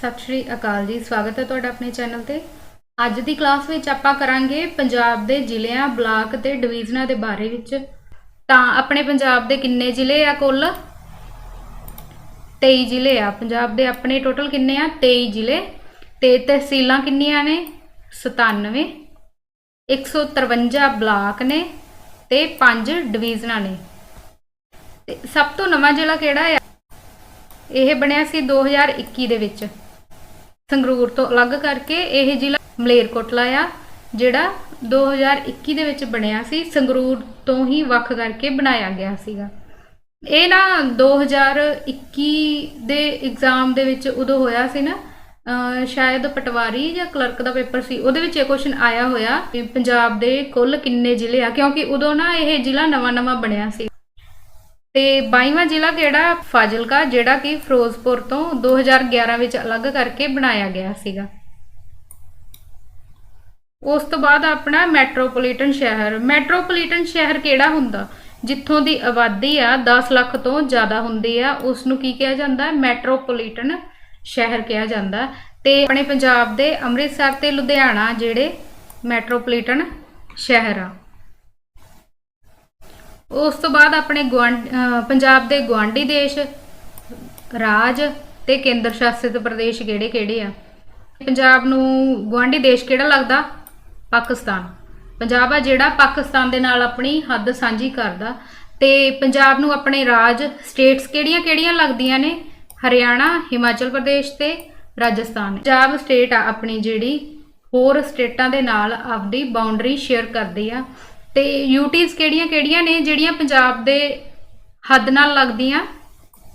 ਸਤਿ ਸ਼੍ਰੀ ਅਕਾਲ ਜੀ, ਸਵਾਗਤ ਹੈ ਤੁਹਾਡਾ ਆਪਣੇ ਚੈਨਲ ਤੇ। ਅੱਜ ਦੀ ਕਲਾਸ ਵਿੱਚ ਆਪਾਂ ਕਰਾਂਗੇ ਪੰਜਾਬ ਦੇ ਜ਼ਿਲ੍ਹਿਆਂ, ਬਲਾਕ ਤੇ ਡਿਵੀਜ਼ਨਾਂ ਦੇ ਬਾਰੇ ਵਿੱਚ। ਤਾਂ ਆਪਣੇ ਪੰਜਾਬ ਦੇ ਕਿੰਨੇ ਜ਼ਿਲ੍ਹੇ ਆ ਕੁੱਲ? 23 ਜ਼ਿਲ੍ਹੇ ਆ। ਪੰਜਾਬ ਦੇ ਆਪਣੇ ਟੋਟਲ ਕਿੰਨੇ ਆ? 23 ਜ਼ਿਲ੍ਹੇ। ਤੇ ਤਹਿਸੀਲਾਂ ਕਿੰਨੀਆਂ ਨੇ? 97 153 ਬਲਾਕ ਨੇ ਤੇ 5 ਡਿਵੀਜ਼ਨਾਂ ਨੇ। ਤੇ ਸਭ ਤੋਂ ਨਵਾਂ ਜ਼ਿਲ੍ਹਾ ਕਿਹੜਾ ਆ? ਇਹ ਬਣਿਆ ਸੀ 2021 ਦੇ ਵਿੱਚ। ਸੰਗਰੂਰ ਤੋਂ ਅਲੱਗ ਕਰਕੇ ਇਹ ਜ਼ਿਲ੍ਹਾ ਮਲੇਰਕੋਟਲਾ ਆ, ਜਿਹੜਾ 2021 ਦੇ ਵਿੱਚ ਬਣਿਆ ਸੀ, ਸੰਗਰੂਰ ਤੋਂ ਹੀ ਵੱਖ ਕਰਕੇ ਬਣਾਇਆ ਗਿਆ ਸੀਗਾ। ਇਹ ਨਾ 2021 ਦੇ ਐਗਜ਼ਾਮ ਦੇ ਵਿੱਚ ਉਦੋਂ ਹੋਇਆ ਸੀ ਨਾ, ਅਹ ਸ਼ਾਇਦ ਪਟਵਾਰੀ ਜਾਂ ਕਲਰਕ ਦਾ ਪੇਪਰ ਸੀ, ਉਹਦੇ ਵਿੱਚ ਇਹ ਕੁਐਸਚਨ ਆਇਆ ਹੋਇਆ ਕਿ ਪੰਜਾਬ ਦੇ ਕੁੱਲ ਕਿੰਨੇ ਜ਼ਿਲ੍ਹੇ ਆ, ਕਿਉਂਕਿ ਉਦੋਂ ਨਾ ਇਹ ਜ਼ਿਲ੍ਹਾ ਨਵਾਂ-ਨਵਾਂ ਬਣਿਆ ਸੀ। ਤੇ 22ਵਾਂ ਜ਼ਿਲ੍ਹਾ ਕਿਹੜਾ? ਫਾਜ਼ਿਲਕਾ, ਜਿਹੜਾ ਕਿ ਫਿਰੋਜ਼ਪੁਰ ਤੋਂ 2011 ਵਿੱਚ ਅਲੱਗ ਕਰਕੇ ਬਣਾਇਆ ਗਿਆ ਸੀਗਾ। ਉਸ ਤੋਂ ਬਾਅਦ ਆਪਣਾ ਮੈਟਰੋਪੋਲੀਟਨ ਸ਼ਹਿਰ। ਮੈਟਰੋਪੋਲੀਟਨ ਸ਼ਹਿਰ ਕਿਹੜਾ ਹੁੰਦਾ? ਜਿੱਥੋਂ ਦੀ ਆਬਾਦੀ ਆ 10 ਲੱਖ ਤੋਂ ਜ਼ਿਆਦਾ ਹੁੰਦੀ ਆ ਉਸ ਨੂੰ ਕੀ ਕਿਹਾ ਜਾਂਦਾ? ਮੈਟਰੋਪੋਲੀਟਨ ਸ਼ਹਿਰ ਕਿਹਾ ਜਾਂਦਾ। ਤੇ ਆਪਣੇ ਪੰਜਾਬ ਦੇ ਅੰਮ੍ਰਿਤਸਰ ਤੇ ਲੁਧਿਆਣਾ, ਜਿਹੜੇ ਮੈਟਰੋਪੋਲੀਟਨ ਸ਼ਹਿਰ ਆ। ਉਸ ਤੋਂ ਬਾਅਦ ਆਪਣੇ ਗੁਆਂਢ ਪੰਜਾਬ ਦੇ ਗੁਆਂਢੀ ਦੇਸ਼, ਰਾਜ ਤੇ ਕੇਂਦਰ ਸ਼ਾਸਿਤ ਪ੍ਰਦੇਸ਼ ਕਿਹੜੇ ਕਿਹੜੇ ਆ? ਪੰਜਾਬ ਨੂੰ ਗੁਆਂਢੀ ਦੇਸ਼ ਕਿਹੜਾ ਲੱਗਦਾ? ਪਾਕਿਸਤਾਨ। ਪੰਜਾਬ ਆ ਜਿਹੜਾ ਪਾਕਿਸਤਾਨ ਦੇ ਨਾਲ ਆਪਣੀ ਹੱਦ ਸਾਂਝੀ ਕਰਦਾ ਤੇ ਪੰਜਾਬ ਨੂੰ ਆਪਣੇ ਰਾਜ ਸਟੇਟਸ ਕਿਹੜੀਆਂ ਕਿਹੜੀਆਂ ਲੱਗਦੀਆਂ ਨੇ? ਹਰਿਆਣਾ, ਹਿਮਾਚਲ ਪ੍ਰਦੇਸ਼ ਤੇ ਰਾਜਸਥਾਨ। ਪੰਜਾਬ ਸਟੇਟ ਆ ਆਪਣੀ ਜਿਹੜੀ ਹੋਰ ਸਟੇਟਾਂ ਦੇ ਨਾਲ ਆਪਦੀ ਬਾਉਂਡਰੀ ਸ਼ੇਅਰ ਕਰਦੀ ਆ। ਤੇ ਯੂਟੀਜ਼ ਕਿਹੜੀਆਂ ਕਿਹੜੀਆਂ ਨੇ ਜਿਹੜੀਆਂ ਪੰਜਾਬ ਦੇ ਹੱਦ ਨਾਲ ਲੱਗਦੀਆਂ?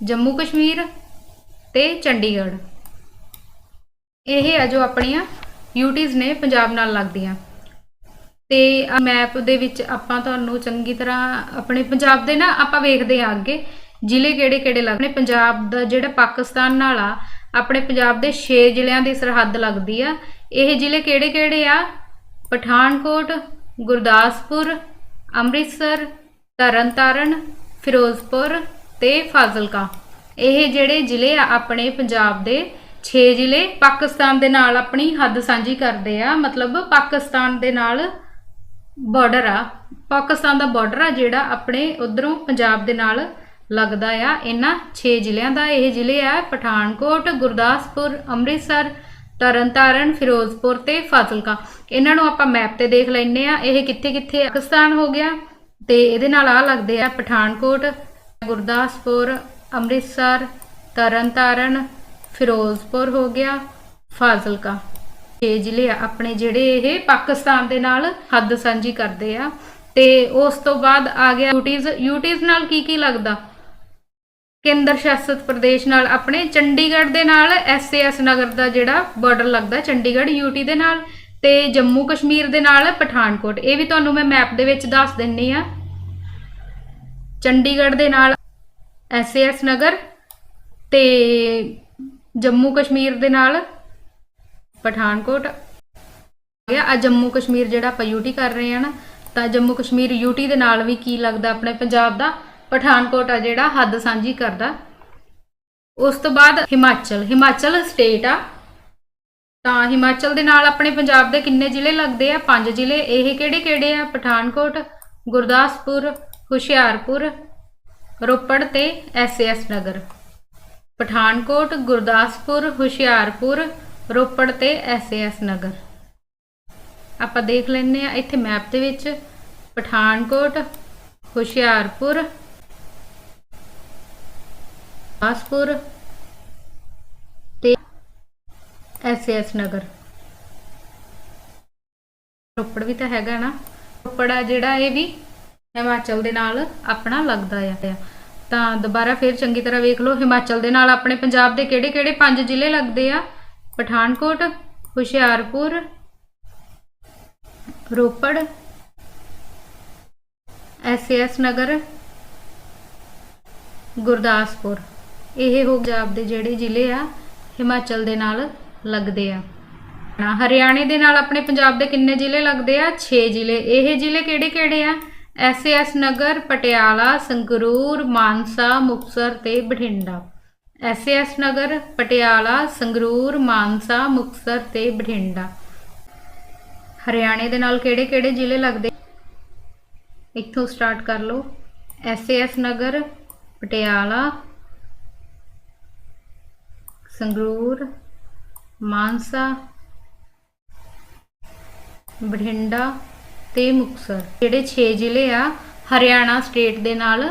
ਜੰਮੂ ਕਸ਼ਮੀਰ ਤੇ ਚੰਡੀਗੜ੍ਹ। ਇਹ ਆ ਜੋ ਆਪਣੀਆਂ ਯੂਟੀਜ਼ ਨੇ ਪੰਜਾਬ ਨਾਲ ਲੱਗਦੀਆਂ। ਤੇ ਮੈਪ ਦੇ ਵਿੱਚ ਆਪਾਂ ਤੁਹਾਨੂੰ ਚੰਗੀ ਤਰ੍ਹਾਂ ਆਪਣੇ ਪੰਜਾਬ ਦੇ ਨਾ ਆਪਾਂ ਵੇਖਦੇ ਆ ਅੱਗੇ। ਜ਼ਿਲ੍ਹੇ ਕਿਹੜੇ ਕਿਹੜੇ ਲੱਗਦੇ ਪੰਜਾਬ ਦਾ ਜਿਹੜਾ ਪਾਕਿਸਤਾਨ ਨਾਲ ਆ, ਆਪਣੇ ਪੰਜਾਬ ਦੇ 6 ਜ਼ਿਲ੍ਹਿਆਂ ਦੀ ਸਰਹੱਦ ਲੱਗਦੀ ਆ। ਇਹ ਜ਼ਿਲ੍ਹੇ ਕਿਹੜੇ ਕਿਹੜੇ ਆ? ਪਠਾਨਕੋਟ ਗੁਰਦਾਸਪੁਰ, ਅੰਮ੍ਰਿਤਸਰ, ਤਰਨਤਾਰਨ, ਫਿਰੋਜ਼ਪੁਰ ਤੇ ਫਾਜ਼ਿਲਕਾ। ਇਹ ਜਿਹੜੇ ਜ਼ਿਲ੍ਹੇ ਆ ਆਪਣੇ ਪੰਜਾਬ ਦੇ 6 ਜ਼ਿਲ੍ਹੇ ਪਾਕਿਸਤਾਨ ਦੇ ਨਾਲ ਆਪਣੀ ਹੱਦ ਸਾਂਝੀ ਕਰਦੇ ਆ, ਮਤਲਬ ਪਾਕਿਸਤਾਨ ਦੇ ਨਾਲ ਬਾਰਡਰ ਆ। ਪਾਕਿਸਤਾਨ ਦਾ ਬਾਰਡਰ ਆ ਜਿਹੜਾ ਆਪਣੇ ਉਧਰੋਂ ਪੰਜਾਬ ਦੇ ਨਾਲ ਲੱਗਦਾ ਆ। ਇਹਨਾਂ 6 ਜ਼ਿਲ੍ਹਿਆਂ ਦਾ ਇਹ ਜ਼ਿਲ੍ਹੇ ਆ, ਪਠਾਨਕੋਟ, ਗੁਰਦਾਸਪੁਰ, ਅੰਮ੍ਰਿਤਸਰ ਤਰਨਤਾਰਨ, ਫਿਰੋਜ਼ਪੁਰ ਤੇ ਫਾਜ਼ਿਲਕਾ। ਇਹਨਾਂ ਨੂੰ ਆਪਾਂ ਮੈਪ ਤੇ ਦੇਖ ਲੈਨੇ ਆ ਇਹ ਕਿੱਥੇ ਕਿੱਥੇ ਪਾਕਿਸਤਾਨ ਹੋ ਗਿਆ ਤੇ ਇਹਦੇ ਨਾਲ ਆ ਲੱਗਦੇ ਆ ਪਠਾਨਕੋਟ, ਗੁਰਦਾਸਪੁਰ, ਅੰਮ੍ਰਿਤਸਰ, ਤਰਨਤਾਰਨ, ਫਿਰੋਜ਼ਪੁਰ ਹੋ ਗਿਆ, ਫਾਜ਼ਿਲਕਾ। ਇਹ ਜ਼ਿਲ੍ਹੇ ਆ ਆਪਣੇ ਜਿਹੜੇ ਇਹ ਪਾਕਿਸਤਾਨ ਦੇ ਨਾਲ ਹੱਦ ਸਾਂਝੀ ਕਰਦੇ ਆ। ਤੇ ਉਸ ਤੋਂ ਬਾਅਦ ਆ ਗਿਆ ਯੂਟੀਜ਼। ਯੂਟੀਜ਼ ਨਾਲ ਕੀ ਕੀ ਲੱਗਦਾ? ਕੇਂਦਰ ਸ਼ਾਸਿਤ ਪ੍ਰਦੇਸ਼ ਨਾਲ ਆਪਣੇ ਚੰਡੀਗੜ੍ਹ ਦੇ ਨਾਲ ਐਸਏਐਸ ਨਗਰ ਦਾ ਜਿਹੜਾ ਬਾਰਡਰ ਲੱਗਦਾ ਚੰਡੀਗੜ੍ਹ ਯੂਟੀ ਦੇ ਨਾਲ ਤੇ ਜੰਮੂ ਕਸ਼ਮੀਰ ਦੇ ਨਾਲ ਪਠਾਨਕੋਟ। ਇਹ ਵੀ ਤੁਹਾਨੂੰ ਮੈਂ ਮੈਪ ਦੇ ਵਿੱਚ ਦੱਸ ਦਿੰਨੀ ਆ। ਚੰਡੀਗੜ੍ਹ ਦੇ ਨਾਲ ਐਸਏਐਸ ਨਗਰ ਤੇ ਜੰਮੂ ਕਸ਼ਮੀਰ ਦੇ ਨਾਲ ਪਠਾਨਕੋਟ। ਆ ਗਿਆ ਆ ਜੰਮੂ ਕਸ਼ਮੀਰ ਜਿਹੜਾ ਆਪਾਂ ਯੂਟੀ ਕਰ ਰਹੇ ਆ ਨਾ, ਤਾਂ ਜੰਮੂ ਕਸ਼ਮੀਰ ਯੂਟੀ ਦੇ ਨਾਲ ਵੀ ਕੀ ਲੱਗਦਾ ਆਪਣੇ ਪੰਜਾਬ ਦਾ? ਪਠਾਨਕੋਟ ਆ ਜਿਹੜਾ ਹੱਦ ਸਾਂਝੀ ਕਰਦਾ। ਉਸ ਤੋਂ ਬਾਅਦ ਹਿਮਾਚਲ ਹਿਮਾਚਲ ਸਟੇਟ ਆ। ਤਾਂ ਹਿਮਾਚਲ ਦੇ ਨਾਲ ਆਪਣੇ ਪੰਜਾਬ ਦੇ ਕਿੰਨੇ ਜ਼ਿਲ੍ਹੇ ਲੱਗਦੇ ਆ? ਪੰਜ ਜ਼ਿਲ੍ਹੇ। ਇਹ ਕਿਹੜੇ ਕਿਹੜੇ ਆ? ਪਠਾਨਕੋਟ, ਗੁਰਦਾਸਪੁਰ, ਹੁਸ਼ਿਆਰਪੁਰ, ਰੋਪੜ ਤੇ ਐਸਐਸ ਨਗਰ। ਪਠਾਨਕੋਟ, ਗੁਰਦਾਸਪੁਰ, ਹੁਸ਼ਿਆਰਪੁਰ, ਰੋਪੜ ਤੇ ਐਸਐਸ ਨਗਰ। ਆਪਾਂ ਦੇਖ ਲੈਂਦੇ ਆ ਇੱਥੇ ਮੈਪ ਦੇ ਵਿੱਚ। ਪਠਾਨਕੋਟ, ਹੁਸ਼ਿਆਰਪੁਰ ਗੁਰਦਾਸਪੁਰ ਤੇ ਐਸਐਸ ਨਗਰ। ਰੋਪੜ ਵੀ ਤਾਂ ਹੈਗਾ ਨਾ। ਰੋਪੜ ਆ ਜਿਹੜਾ ਇਹ ਵੀ ਹਿਮਾਚਲ ਦੇ ਨਾਲ ਆਪਣਾ ਲੱਗਦਾ ਆ। ਤਾਂ ਦੁਬਾਰਾ ਫੇਰ ਚੰਗੀ ਤਰ੍ਹਾਂ ਵੇਖ ਲਓ, ਹਿਮਾਚਲ ਦੇ ਨਾਲ ਆਪਣੇ ਪੰਜਾਬ ਦੇ ਕਿਹੜੇ-ਕਿਹੜੇ ਪੰਜ ਜ਼ਿਲ੍ਹੇ ਲੱਗਦੇ ਆ? ਪਠਾਨਕੋਟ, ਹੁਸ਼ਿਆਰਪੁਰ, ਰੋਪੜ ਐਸਐਸ ਨਗਰ, ਗੁਰਦਾਸਪੁਰ। ਇਹ ਹੋ ਪੰਜਾਬ ਦੇ ਜਿਹੜੇ ਜ਼ਿਲ੍ਹੇ ਆ, ਹਿਮਾਚਲ ਦੇ ਨਾਲ ਲੱਗਦੇ ਆ। ਨਾ ਹਰਿਆਣੇ ਦੇ ਨਾਲ ਆਪਣੇ ਪੰਜਾਬ ਦੇ ਕਿੰਨੇ ਜ਼ਿਲ੍ਹੇ ਲੱਗਦੇ ਆ? 6 ਜ਼ਿਲ੍ਹੇ। ਇਹ ਜ਼ਿਲ੍ਹੇ ਕਿਹੜੇ ਕਿਹੜੇ ਆ? ਐਸਐਸ ਨਗਰ, ਪਟਿਆਲਾ, ਸੰਗਰੂਰ, ਮਾਨਸਾ, ਮੁਕਤਸਰ ਤੇ ਬਠਿੰਡਾ। ਐਸਐਸ ਨਗਰ, ਪਟਿਆਲਾ, ਸੰਗਰੂਰ, ਮਾਨਸਾ, ਮੁਕਤਸਰ ਤੇ ਬਠਿੰਡਾ। ਹਰਿਆਣੇ ਦੇ ਨਾਲ ਕਿਹੜੇ-ਕਿਹੜੇ ਜ਼ਿਲ੍ਹੇ ਲੱਗਦੇ? ਇੱਥੋਂ ਸਟਾਰਟ ਕਰ ਲਓ। ਐਸਐਸ ਨਗਰ, ਪਟਿਆਲਾ ਸੰਗਰੂਰ, ਮਾਨਸਾ, ਬਠਿੰਡਾ ਤੇ ਮੁਕਤਸਰ। ਜਿਹੜੇ 6 ਜ਼ਿਲ੍ਹੇ ਆ, ਹਰਿਆਣਾ ਸਟੇਟ ਦੇ ਨਾਲ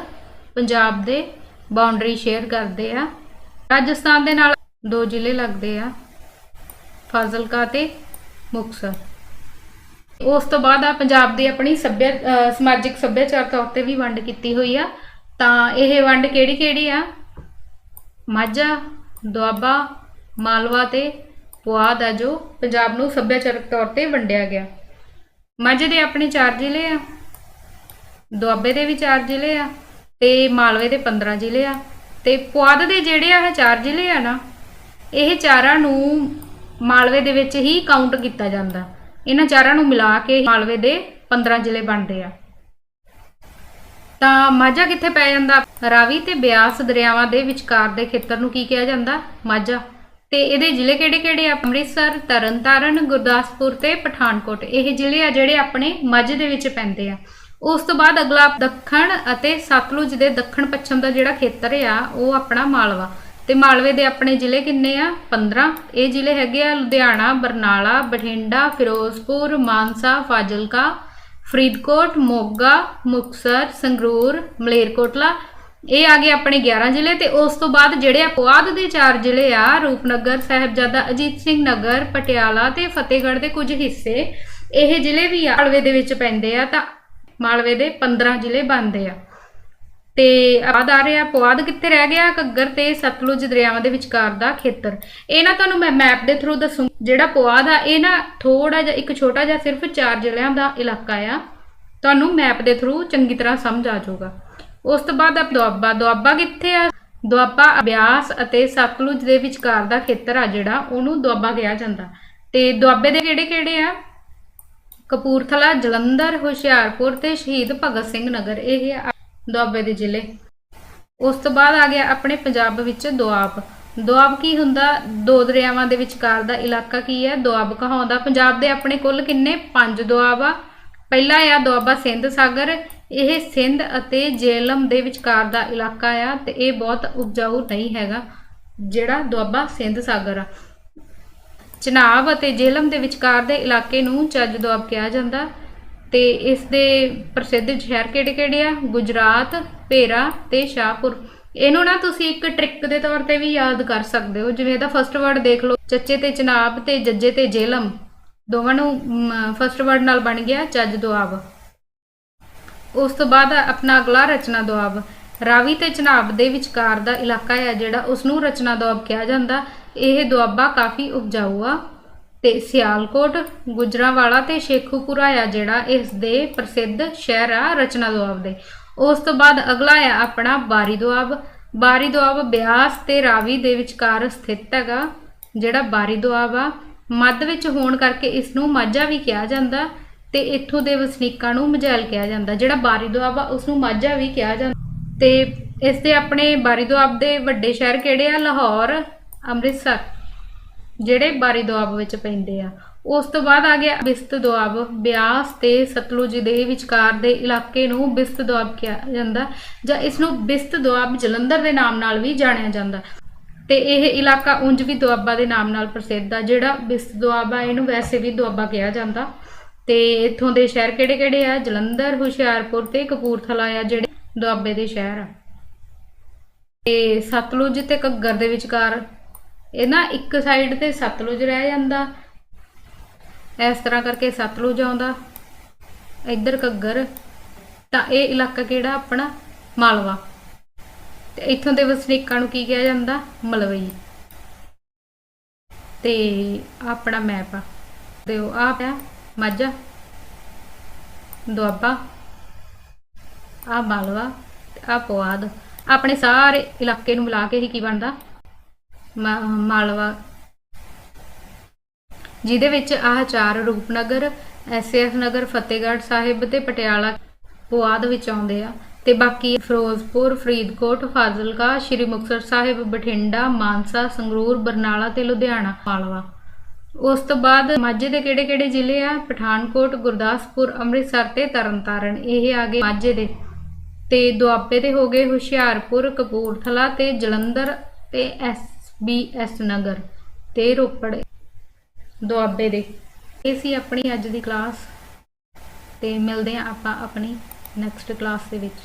ਪੰਜਾਬ ਦੇ ਬਾਉਂਡਰੀ ਸ਼ੇਅਰ ਕਰਦੇ ਆ। ਰਾਜਸਥਾਨ ਦੇ ਨਾਲ ਦੋ ਜ਼ਿਲ੍ਹੇ ਲੱਗਦੇ ਆ, ਫਾਜ਼ਿਲਕਾ ਤੇ ਮੁਕਤਸਰ। ਉਸ ਤੋਂ ਬਾਅਦ ਆ ਪੰਜਾਬ ਦੀ ਆਪਣੀ ਸੱਭਿਆ ਸਮਾਜਿਕ ਸੱਭਿਆਚਾਰ ਤੌਰ ਤੇ ਵੀ ਵੰਡ ਕੀਤੀ ਹੋਈ ਆ। ਤਾਂ ਇਹ ਵੰਡ ਕਿਹੜੀ ਕਿਹੜੀ ਆ? ਮਾਝਾ ਦੁਆਬਾ ਮਾਲਵਾ ਤੇ ਪੁਆਧ ਆ ਜੋ ਪੰਜਾਬ ਨੂੰ ਸੱਭਿਆਚਾਰਕ ਤੌਰ ਤੇ ਵੰਡਿਆ ਗਿਆ। ਮਾਝੇ ਦੇ ਆਪਣੇ 4 ਜ਼ਿਲ੍ਹੇ ਆ। ਦੁਆਬੇ ਦੇ ਵੀ 4 ਜ਼ਿਲ੍ਹੇ ਆ ਤੇ ਮਾਲਵੇ ਦੇ 15 ਜ਼ਿਲ੍ਹੇ ਆ ਤੇ ਪੁਆਧ ਦੇ ਜਿਹੜੇ ਆ ਇਹ 4 ਜ਼ਿਲ੍ਹੇ ਆ ਨਾ, ਇਹ ਚਾਰਾਂ ਨੂੰ ਮਾਲਵੇ ਦੇ ਵਿੱਚ ਹੀ ਕਾਊਂਟ ਕੀਤਾ ਜਾਂਦਾ। ਇਹਨਾਂ ਚਾਰਾਂ ਨੂੰ ਮਿਲਾ ਕੇ ਮਾਲਵੇ ਦੇ 15 ਜ਼ਿਲ੍ਹੇ ਬਣਦੇ ਆ। ਤਾਂ ਮਾਝਾ ਕਿੱਥੇ ਪੈ ਜਾਂਦਾ? ਰਾਵੀ ਤੇ ਬਿਆਸ ਦਰਿਆਵਾਂ ਦੇ ਵਿਚਕਾਰ ਦੇ ਖੇਤਰ ਨੂੰ ਕੀ ਕਿਹਾ ਜਾਂਦਾ? ਮਾਝਾ। ਤੇ ਇਹਦੇ ਜ਼ਿਲ੍ਹੇ ਕਿਹੜੇ-ਕਿਹੜੇ ਆ? ਅੰਮ੍ਰਿਤਸਰ, ਤਰਨਤਾਰਨ, ਗੁਰਦਾਸਪੁਰ ਤੇ ਪਠਾਨਕੋਟ। ਇਹ ਜ਼ਿਲ੍ਹੇ ਆ ਜਿਹੜੇ ਆਪਣੇ ਮਾਝੇ ਦੇ ਵਿੱਚ ਪੈਂਦੇ ਆ। ਉਸ ਤੋਂ ਬਾਅਦ ਅਗਲਾ ਦੱਖਣ ਅਤੇ ਸਤਲੁਜ ਦੇ ਦੱਖਣ ਪੱਛਮ ਦਾ ਜਿਹੜਾ ਖੇਤਰ ਆ, ਉਹ ਆਪਣਾ ਮਾਲਵਾ। ਤੇ ਮਾਲਵੇ ਦੇ ਆਪਣੇ ਜ਼ਿਲ੍ਹੇ ਕਿੰਨੇ ਆ? 15 ਇਹ ਜ਼ਿਲ੍ਹੇ ਹੈਗੇ ਆ ਲੁਧਿਆਣਾ, ਬਰਨਾਲਾ, ਬਠਿੰਡਾ, ਫਿਰੋਜ਼ਪੁਰ, ਮਾਨਸਾ, ਫਾਜ਼ਿਲਕਾ ਫਰੀਦਕੋਟ, ਮੋਗਾ, ਮੁਕਤਸਰ, ਸੰਗਰੂਰ, ਮਲੇਰਕੋਟਲਾ। ਇਹ ਆ ਗਏ ਆਪਣੇ 11 ਜ਼ਿਲ੍ਹੇ ਤੇ ਉਸ ਤੋਂ ਬਾਅਦ ਜਿਹੜੇ ਆ ਦੇ ਚਾਰ ਜ਼ਿਲ੍ਹੇ ਆ, ਰੂਪਨਗਰ, ਸਾਹਿਬਜ਼ਾਦਾ ਅਜੀਤ ਸਿੰਘ ਨਗਰ, ਪਟਿਆਲਾ ਤੇ ਫਤਿਹਗੜ੍ਹ ਦੇ ਕੁਝ ਹਿੱਸੇ। ਇਹ ਜ਼ਿਲ੍ਹੇ ਵੀ ਆ, ਮਾਲਵੇ ਦੇ ਵਿੱਚ ਪੈਂਦੇ ਆ ਤਾਂ ਮਾਲਵੇ ਦੇ 15 ਜ਼ਿਲ੍ਹੇ ਬਣਦੇ ਆ। ਤੇ ਆਦ ਆ ਰਿਹਾ ਪੁਆਧ ਕਿੱਥੇ ਰਹਿ ਗਿਆ? ਘੱਗਰ ਤੇ ਸਤਲੁਜ ਦਰਿਆਵਾਂ ਦੇ ਵਿਚਕਾਰ ਦਾ ਖੇਤਰ। ਇਹ ਨਾ ਤੁਹਾਨੂੰ ਮੈਂ ਮੈਪ ਦੇ ਥਰੂ ਦੱਸੂ। ਜਿਹੜਾ ਪੁਆਧ ਆ, ਇਹ ਨਾ ਥੋੜਾ ਜਿਹਾ, ਇੱਕ ਛੋਟਾ ਜਿਹਾ ਸਿਰਫ ਚਾਰ ਜ਼ਿਲ੍ਹਿਆਂ ਦਾ ਇਲਾਕਾ ਆ। ਤੁਹਾਨੂੰ ਮੈਪ ਦੇ ਥਰੂ ਚੰਗੀ ਤਰ੍ਹਾਂ ਸਮਝ ਆ ਜਾਊਗਾ। ਉਸ ਤੋਂ ਬਾਅਦ ਆ ਦੁਆਬਾ। ਦੁਆਬਾ ਕਿੱਥੇ ਆ? ਦੁਆਬਾ ਅਭਿਆਸ ਅਤੇ ਸਤਲੁਜ ਦੇ ਵਿਚਕਾਰ ਦਾ ਖੇਤਰ ਆ ਜਿਹੜਾ, ਉਹਨੂੰ ਦੁਆਬਾ ਕਿਹਾ ਜਾਂਦਾ। ਤੇ ਦੁਆਬੇ ਦੇ ਕਿਹੜੇ ਕਿਹੜੇ ਆ? ਕਪੂਰਥਲਾ, ਜਲੰਧਰ, ਹੁਸ਼ਿਆਰਪੁਰ ਤੇ ਸ਼ਹੀਦ ਭਗਤ ਸਿੰਘ ਨਗਰ। ਇਹ ਦੁਆਬੇ ਦੇ ਜ਼ਿਲ੍ਹੇ। ਉਸ ਤੋਂ ਬਾਅਦ ਆ ਗਿਆ ਆਪਣੇ ਪੰਜਾਬ ਵਿੱਚ ਦੁਆਬ। ਦੁਆਬ ਕੀ ਹੁੰਦਾ? ਦੋ ਦਰਿਆਵਾਂ ਦੇ ਵਿਚਕਾਰ ਦਾ ਇਲਾਕਾ ਕੀ ਹੈ? ਦੁਆਬ ਕਹਾਉਂਦਾ, ਪੰਜਾਬ ਦੇ ਆਪਣੇ ਕੁੱਲ ਕਿੰਨੇ? ਪੰਜ ਦੁਆਬ ਆ। ਪਹਿਲਾ ਆ ਦੁਆਬਾ ਸਿੰਧ ਸਾਗਰ। ਇਹ ਸਿੰਧ ਅਤੇ ਜੇਲਮ ਦੇ ਵਿਚਕਾਰ ਦਾ ਇਲਾਕਾ ਆ ਤੇ ਇਹ ਬਹੁਤ ਉਪਜਾਊ ਨਹੀਂ ਹੈਗਾ, ਜਿਹੜਾ ਦੁਆਬਾ ਸਿੰਧ ਸਾਗਰ ਆ। ਚਨਾਬ ਅਤੇ ਜੇਲਮ ਦੇ ਵਿਚਕਾਰ ਦੇ ਇਲਾਕੇ ਨੂੰ ਚੱਜ ਦੁਆਬ ਕਿਹਾ ਜਾਂਦਾ। ਤੇ ਇਸ ਦੇ ਪ੍ਰਸਿੱਧ ਸ਼ਹਿਰ ਕਿਹੜੇ-ਕਿਹੜੇ ਆ? ਗੁਜਰਾਤ, ਭੇਰਾ ਤੇ ਸ਼ਾਹਪੁਰ। ਇਹਨੂੰ ਨਾ ਤੁਸੀਂ ਇੱਕ ਟ੍ਰਿਕ ਦੇ ਤੌਰ ਤੇ ਵੀ ਯਾਦ ਕਰ ਸਕਦੇ ਹੋ। ਜਿਵੇਂ ਇਹਦਾ ਫਰਸਟ ਵਰਡ ਦੇਖ ਲਓ, ਚੱਚੇ ਤੇ ਚਨਾਬ ਤੇ ਜੱਜੇ ਤੇ ਜੇਲਮ। ਦੋਵਾਂ ਨੂੰ ਫਰਸਟ ਵਰਡ ਨਾਲ ਬਣ ਗਿਆ, ਚੱਜ ਦੁਆਬ ਉਸ ਤੋਂ ਬਾਅਦ ਆਪਣਾ ਅਗਲਾ ਰਚਨਾ ਦੁਆਬ ਰਾਵੀ ਤੇ ਚਨਾਬ ਦੇ ਵਿਚਕਾਰ ਦਾ ਇਲਾਕਾ ਹੈ ਜਿਹੜਾ ਉਸ ਨੂੰ ਰਚਨਾ ਦੁਆਬ ਕਿਹਾ ਜਾਂਦਾ। ਇਹ ਦੁਆਬਾ ਕਾਫੀ ਉਪਜਾਊ ਆ। ਤੇ ਸਿਆਲਕੋਟ, ਗੁਜਰਾਵਾਲਾ ਤੇ ਸ਼ੇਖੂਪੁਰਾ ਆ ਜਿਹੜਾ ਇਸ ਦੇ ਪ੍ਰਸਿੱਧ ਸ਼ਹਿਰ ਆ ਰਚਨਾ ਦੁਆਬ ਦੇ। ਉਸ ਤੋਂ ਬਾਅਦ ਅਗਲਾ ਆ ਆਪਣਾ ਬਾਰੀ ਦੁਆਬ। ਬਾਰੀ ਦੁਆਬ ਬਿਆਸ ਤੇ ਰਾਵੀ ਦੇ ਵਿਚਕਾਰ ਸਥਿਤ ਹੈਗਾ ਜਿਹੜਾ ਬਾਰੀ ਦੁਆਬ ਆ। ਮੱਧ ਵਿੱਚ ਹੋਣ ਕਰਕੇ ਇਸ ਨੂੰ ਮਾਝਾ ਵੀ ਕਿਹਾ ਜਾਂਦਾ ਤੇ ਇੱਥੋਂ ਦੇ ਵਸਨੀਕਾਂ ਨੂੰ ਮਝੈਲ ਕਿਹਾ ਜਾਂਦਾ। ਜਿਹੜਾ ਬਾਰੀ ਦੁਆਬ ਆ ਉਸ ਨੂੰ ਮਾਝਾ ਵੀ ਕਿਹਾ ਜਾਂਦਾ। ਤੇ ਇਸ ਦੇ ਆਪਣੇ ਬਾਰੀ ਦੁਆਬ ਦੇ ਵੱਡੇ ਸ਼ਹਿਰ ਕਿਹੜੇ ਆ? ਲਾਹੌਰ, ਅੰਮ੍ਰਿਤਸਰ। ਜਿਹੜੇ ਬਾਰੀ ਦੁਆਬ ਵਿੱਚ ਪੈਂਦੇ ਆ। ਉਸ ਤੋਂ ਬਾਅਦ ਆ ਗਿਆ ਬਿਸਤ ਦੁਆਬ। ਬਿਆਸ ਤੇ ਸਤਲੁਜ ਦੇ ਵਿਚਕਾਰ ਦੇ ਇਲਾਕੇ ਨੂੰ ਬਿਸਤ ਦੁਆਬ ਕਿਹਾ ਜਾਂਦਾ, ਜਾਂ ਇਸ ਨੂੰ ਬਿਸਤ ਦੁਆਬ ਜਲੰਧਰ ਦੇ ਨਾਮ ਨਾਲ ਵੀ ਜਾਣਿਆ ਜਾਂਦਾ। ਤੇ ਇਹ ਇਲਾਕਾ ਉਂਝ ਵੀ ਦੁਆਬਾ ਦੇ ਨਾਮ ਨਾਲ ਪ੍ਰਸਿੱਧ ਆ, ਜਿਹੜਾ ਬਿਸਤ ਦੁਆਬ ਆ ਇਹਨੂੰ ਵੈਸੇ ਵੀ ਦੁਆਬਾ ਕਿਹਾ ਜਾਂਦਾ। ਤੇ ਇੱਥੋਂ ਦੇ ਸ਼ਹਿਰ ਕਿਹੜੇ-ਕਿਹੜੇ ਆ? ਜਲੰਧਰ, ਹੁਸ਼ਿਆਰਪੁਰ ਤੇ ਕਪੂਰਥਲਾ ਆ, ਜਿਹੜੇ ਦੁਆਬੇ ਦੇ ਸ਼ਹਿਰ ਆ। ਤੇ ਸਤਲੁਜ ਤੇ ਘੱਗਰ ਦੇ ਵਿਚਕਾਰ ਇਹ ਨਾ ਇੱਕ ਸਾਈਡ ਤੇ ਸਤਲੁਜ ਰਹਿ ਜਾਂਦਾ। ਇਸ ਤਰ੍ਹਾਂ ਕਰਕੇ ਸਤਲੁਜ ਆਉਂਦਾ। ਇੱਧਰ ਘੱਗਰ, ਤਾਂ ਇਹ ਇਲਾਕਾ ਕਿਹੜਾ? ਆਪਣਾ ਮਾਲਵਾ। ਤੇ ਇੱਥੋਂ ਦੇ ਵਸਨੀਕਾਂ ਨੂੰ ਕੀ ਕਿਹਾ ਜਾਂਦਾ? ਮਲਵਈ। ਤੇ ਆਪਣਾ ਮੈਪ ਆ। ਤੇ ਉਹ ਆ ਪਿਆ, ਮਾਝਾ। ਦੁਆਬਾ। ਆ ਮਾਲਵਾ ਆ ਪੁਆਧ। ਆਪਣੇ ਸਾਰੇ ਇਲਾਕੇ ਨੂੰ ਮਿਲਾ ਕੇ ਹੀ ਕੀ ਬਣਦਾ? ਮਾਲਵਾ। ਜਿਹਦੇ ਵਿੱਚ ਆਹ ਚਾਰ ਰੂਪਨਗਰ ਐਸਐਸ ਨਗਰ, ਫਤਿਹਗੜ੍ਹ ਸਾਹਿਬ ਤੇ ਪਟਿਆਲਾ ਪੁਆਧ ਵਿੱਚ ਆਉਂਦੇ ਆ। ਤੇ ਬਾਕੀ ਫਿਰੋਜ਼ਪੁਰ, ਫਰੀਦਕੋਟ, ਫਾਜ਼ਿਲਕਾ, ਸ਼੍ਰੀ ਮੁਕਤਸਰ ਸਾਹਿਬ, ਬਠਿੰਡਾ, ਮਾਨਸਾ, ਸੰਗਰੂਰ, ਬਰਨਾਲਾ ਤੇ ਲੁਧਿਆਣਾ, ਮਾਲਵਾ। ਉਸ ਤੋਂ ਬਾਅਦ ਮਾਝੇ ਦੇ ਕਿਹੜੇ-ਕਿਹੜੇ ਜ਼ਿਲ੍ਹੇ ਆ? ਪਠਾਨਕੋਟ, ਗੁਰਦਾਸਪੁਰ, ਅੰਮ੍ਰਿਤਸਰ ਤੇ ਤਰਨਤਾਰਨ। ਇਹ ਆ ਗਏ ਮਾਝੇ ਦੇ। ਤੇ ਦੁਆਬੇ ਦੇ ਹੋ ਗਏ ਹੁਸ਼ਿਆਰਪੁਰ, ਕਪੂਰਥਲਾ ਤੇ ਜਲੰਧਰ ਤੇ ਐਸ ਨਗਰ ਤੇ ਰੋਪੜ ਦੁਆਬੇ ਦੇ। ਇਹ ਸੀ ਆਪਣੀ ਅੱਜ ਦੀ ਕਲਾਸ ਤੇ ਮਿਲਦੇ ਹਾਂ ਆਪਾਂ ਆਪਣੀ ਨੈਕਸਟ ਕਲਾਸ ਦੇ ਵਿੱਚ।